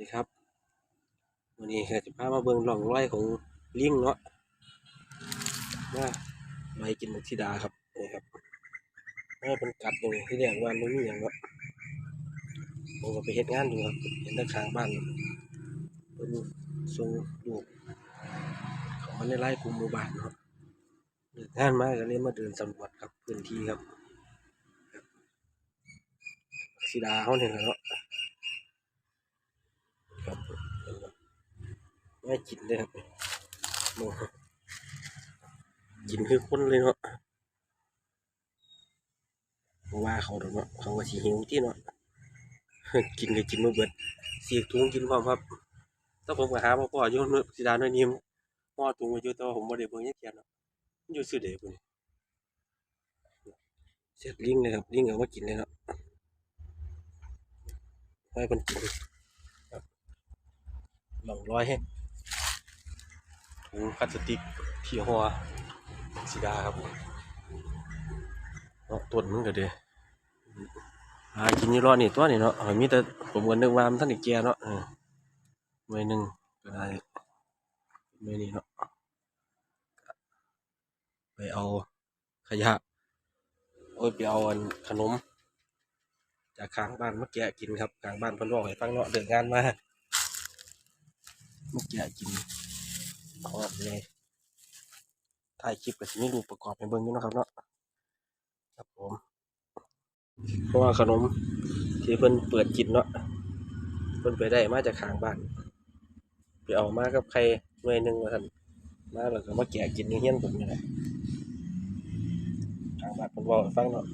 ดีครับวันนี้ก็จะพามาเบิ่งร่องรอยของลิงเนาะว่าไม่กินมกซิดาครับนี่ครับไม่เป็นกัดตรงนี้ที่เรียกว่าไม่มีอย่างเนาะผมก็ไปเฮ็ดงานอยู่ครับเห็นทางข้างบ้านเป็นส่งลูกเขามาในไร่กลุ่มหมู่บ้านเนาะเลิกงานมาก็เลยมาเดินสำรวจครับพื้นที่ครับมักซิดาเขาเนี่ยและเนาะ ครับไม่กินเลยครับโอ้กินคือคนเลยเนาะบ่ว่าเขาเนาะเขาก็สิหิวที่เนาะกินก็กินมาเบิดเสียกถุงกินพร้อมครับถ้าผมก็หาพ่อพ่ออยู่นื้อสิดาน่อยนิ่มห่อถุงไว้อยู่แต่ว่าผมบ่ได้เบิ่งยังเทียนเนาะอยู่ซื่อเด้พุ่นเสียดลิงเลยครับลิงเอามากินเลยเนาะให้เพิ่นกิน หลองร้อยให้ถุงพลาสติกที่หัวสีดาครับผมเนาะต้นมันก็เด้หากินยู่รอดนี่ตัวนี่เนาะเออมีแต่ผมก็นึกว่ามันท่านอีกแก่เนาะเออหน่วยหนึ่งก็ได้หน่นี้เนาะไปเอาขยะโอ้ยไปเอาขนม จากข้างบ้านมาแกะกินครับข้างบ้านเพิ่นบอกให้ฟังเนาะเดินงานมา มุกอยากกินทอดเลยถ่ายคลิปกับสิมีรูปประกอบให้เบิ่งอยู่เนะครับเนาะครับผมเพราะว่าขนมที่เพิ่นเปิดกินเนาะเพิ่นไปได้มาจากข้างบ้านไปเอามากับใครหน่วยหนึ่งว่าท่านมาแล้วก็มาแกะกินในเฮี้ยนผมนี่แหละขางบ้านเพิ่นบอกฟังเนาะ